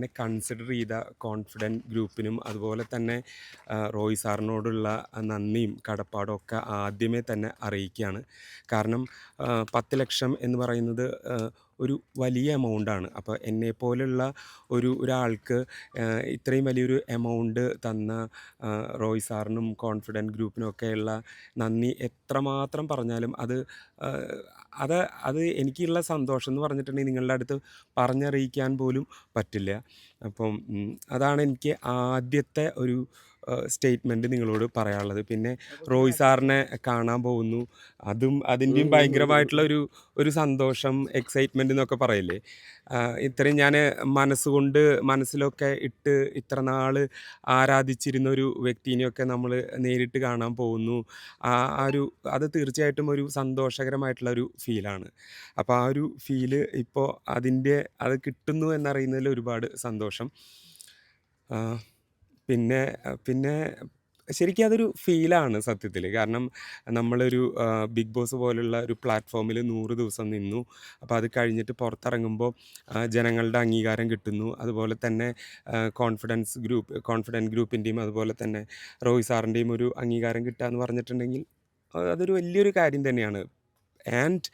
എന്നെ കൺസിഡർ ചെയ്ത കോൺഫിഡന്റ് ഗ്രൂപ്പിനും അതുപോലെ തന്നെ റോയ് സാറിനോടുള്ള നന്ദിയും കടപ്പാടും ഒക്കെ ആദ്യമേ തന്നെ അറിയിക്കുകയാണ്. കാരണം പത്ത് ലക്ഷം എന്ന് പറയുന്നത് ഒരു വലിയ എമൗണ്ടാണ് അപ്പോൾ എന്നെപ്പോലുള്ള ഒരു ഒരാൾക്ക് ഇത്രയും വലിയൊരു എമൗണ്ട് തന്ന റോയ് സാറിനും കോൺഫിഡന്റ് ഗ്രൂപ്പിനൊക്കെയുള്ള നന്ദി. എത്രമാത്രം പറഞ്ഞാലും അത് അത് അത് എനിക്കുള്ള സന്തോഷം എന്ന് പറഞ്ഞിട്ടുണ്ടെങ്കിൽ നിങ്ങളുടെ അടുത്ത് പറഞ്ഞറിയിക്കാൻ പോലും പറ്റില്ല. അപ്പം അതാണ് എനിക്ക് ആദ്യത്തെ ഒരു സ്റ്റേറ്റ്മെന്റ് നിങ്ങളോട് പറയാനുള്ളത്. പിന്നെ റോയ് സാറിനെ കാണാൻ പോകുന്നു. അതും അതിന്റെയും ഭയങ്കരമായിട്ടുള്ള ഒരു ഒരു സന്തോഷം എക്സൈറ്റ്മെന്റ് എന്നൊക്കെ പറയില്ലേ? ഇത്രയും ഞാൻ മനസ്സുകൊണ്ട് മനസ്സിലൊക്കെ ഇട്ട് ഇത്ര നാൾ ആരാധിച്ചിരുന്ന ഒരു വ്യക്തിനെയൊക്കെ നമ്മൾ നേരിട്ട് കാണാൻ പോകുന്നു. ആ ആ ഒരു അത് തീർച്ചയായിട്ടും ഒരു സന്തോഷകരമായിട്ടുള്ള ഒരു ഫീലാണ് അപ്പോൾ ആ ഒരു ഫീൽ ഇപ്പോൾ അതിന്റെ അത് കിട്ടുന്നു എന്നറിയുന്നതിൽ ഒരുപാട് സന്തോഷം. പിന്നെ പിന്നെ ശരിക്കും അതൊരു ഫീലാണ് സത്യത്തിൽ കാരണം നമ്മളൊരു ബിഗ് ബോസ് പോലുള്ള ഒരു പ്ലാറ്റ്ഫോമിൽ നൂറ് ദിവസം നിന്നു. അപ്പോൾ അത് കഴിഞ്ഞിട്ട് പുറത്തിറങ്ങുമ്പോൾ ജനങ്ങളുടെ അംഗീകാരം കിട്ടുന്നു. അതുപോലെ തന്നെ കോൺഫിഡൻസ് ഗ്രൂപ്പ് കോൺഫിഡന്റ് ഗ്രൂപ്പിന്റെയും അതുപോലെ തന്നെ റോയ് സാറിന്റെയും ഒരു അംഗീകാരം കിട്ടുക എന്ന് പറഞ്ഞിട്ടുണ്ടെങ്കിൽ അതൊരു വലിയൊരു കാര്യം തന്നെയാണ്. ആൻഡ്